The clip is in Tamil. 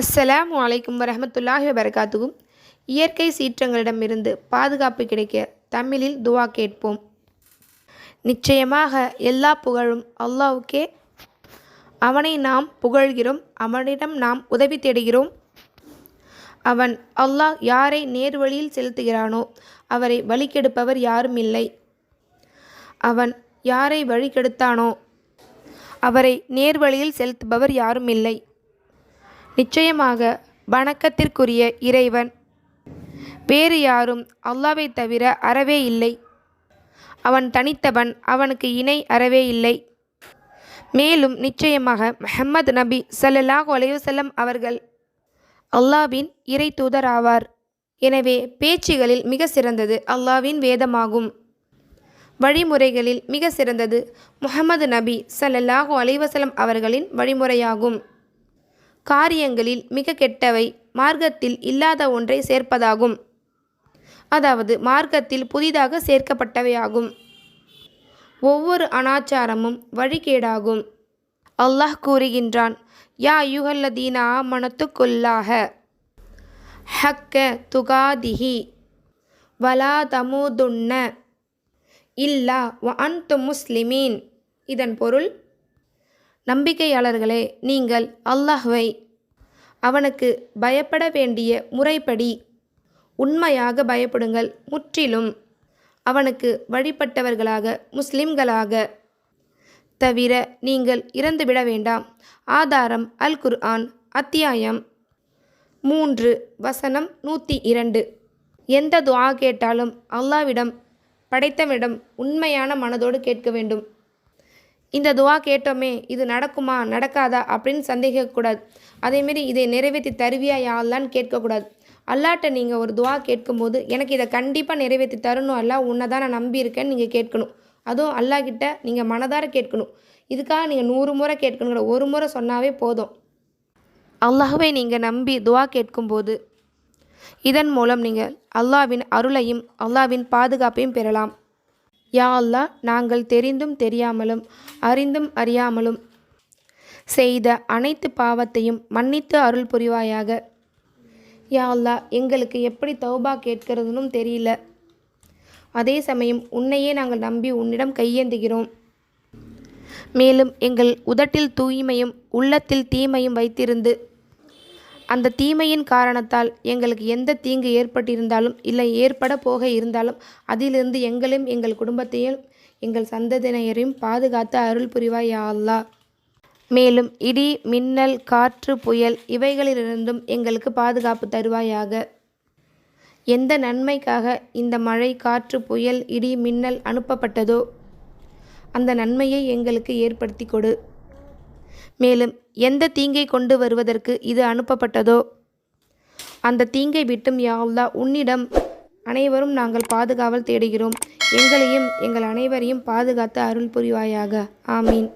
அஸ்ஸலாம் அலைக்கும் வரமத்துல்லாஹி வபரகாத்துகும் இயற்கை சீற்றங்களிடமிருந்து பாதுகாப்பு கிடைக்க தமிழில் துவா கேட்போம். நிச்சயமாக எல்லா புகழும் அல்லாவுக்கே அவனை நாம் புகழ்கிறோம் அவனிடம் நாம் உதவி தேடுகிறோம். அவன் அல்லாஹ் யாரை நேர்வழியில் செலுத்துகிறானோ அவரை வழிகெடுப்பவர் யாரும் இல்லை. அவன் யாரை வழிகெடுத்தானோ அவரை நேர்வழியில் செலுத்துபவர் யாரும் இல்லை. நிச்சயமாக வணக்கத்திற்குரிய இறைவன். வேறு யாரும் அல்லாவை தவிர அறவே இல்லை. அவன் தனித்தவன் அவனுக்கு இணை அறவே இல்லை. மேலும் நிச்சயமாக மெஹம்மது நபி சல்லல்லாஹு அலையுசல்லம் அவர்கள் அல்லாவின் இறை தூதர் ஆவார். எனவே பேச்சுகளில் மிக சிறந்தது அல்லாவின் வேதமாகும். வழிமுறைகளில் மிக சிறந்தது முகமது நபி சல்லல்லாஹு அலைவசலம் அவர்களின் வழிமுறையாகும். காரியங்களில் மிக கெட்டவை மார்க்கத்தில் இல்லாத ஒன்றை சேர்ப்பதாகும். அதாவது மார்க்கத்தில் புதிதாக சேர்க்கப்பட்டவையாகும். ஒவ்வொரு அனாச்சாரமும் வழிகேடாகும். அல்லாஹ் கூறுகின்றான் யா யுகல்லதீனா மனத்துக்குள்ளாக ஹக்க துகாதிஹி வலா தமுதுன்ன இல்லா வ அன்து முஸ்லிமீன். இதன் பொருள் நம்பிக்கையாளர்களே நீங்கள் அல்லாஹ்வை அவனுக்கு பயப்பட வேண்டிய முறைப்படி உண்மையாக பயப்படுங்கள். முற்றிலும் அவனுக்கு வழிபட்டவர்களாக முஸ்லிம்களாக தவிர நீங்கள் இறந்துவிட வேண்டாம். ஆதாரம் அல் குர்ஆன் அத்தியாயம் மூன்று வசனம் நூற்றி இரண்டு. எந்த துவா கேட்டாலும் அல்லாவிடம் படைத்தவிடம் உண்மையான மனதோடு கேட்க வேண்டும். இந்த துவா கேட்டோமே இது நடக்குமா நடக்காதா அப்படின்னு சந்தேகிக்கக்கூடாது அதேமாரி இதை நிறைவேற்றி தருவியா யாழ்லான்னு கேட்கக்கூடாது. அல்லாட்ட நீங்கள் ஒரு துவா கேட்கும்போது எனக்கு இதை கண்டிப்பாக நிறைவேற்றி தரணும் அல்லா உன்னை தான் நான் நம்பியிருக்கேன்னு நீங்கள் கேட்கணும். அதுவும் அல்லாஹ் கிட்ட நீங்கள் மனதார கேட்கணும். இதுக்காக நீங்கள் நூறு முறை கேட்கணுங்கிற ஒரு முறை சொன்னாவே போதும். அல்லாஹுவை நீங்கள் நம்பி துவா கேட்கும்போது இதன் மூலம் நீங்கள் அல்லாவின் அருளையும் அல்லாவின் பாதுகாப்பையும் பெறலாம். யா அல்லா நாங்கள் தெரிந்தும் தெரியாமலும் அறிந்தும் அறியாமலும் செய்த அனைத்து பாவத்தையும் மன்னித்து அருள் புரிவாயாக. யா அல்லா எங்களுக்கு எப்படி தௌபா கேட்கிறதுனும் தெரியல. அதே சமயம் உன்னையே நாங்கள் நம்பி உன்னிடம் கையேந்துகிறோம். மேலும் எங்கள் உதட்டில் தூய்மையும் உள்ளத்தில் தீமையும் வைத்திருந்து அந்த தீமையின் காரணத்தால் எங்களுக்கு எந்த தீங்கு ஏற்பட்டிருந்தாலும் இல்லை ஏற்பட போக இருந்தாலும் அதிலிருந்து எங்களையும் எங்கள் குடும்பத்தையும் எங்கள் சந்ததியினரையும் பாதுகாத்து அருள் புரிவாய் யா மேலும் இடி மின்னல் காற்று புயல் இவைகளிலிருந்தும் எங்களுக்கு பாதுகாப்பு தருவாயாக. எந்த நன்மைக்காக இந்த மழை காற்று புயல் இடி மின்னல் அனுப்பப்பட்டதோ அந்த நன்மையை எங்களுக்கு ஏற்படுத்தி கொடு. மேலும் எந்த தீங்கை கொண்டு வருவதற்கு இது அனுப்பப்பட்டதோ? அந்த தீங்கை விட்டும் யா உன்னிடம் அனைவரும் நாங்கள் பாதுகாவல் தேடுகிறோம். எங்களையும் எங்கள் அனைவரையும் பாதுகாத்து அருள் புரிவாயாக. ஆமீன்.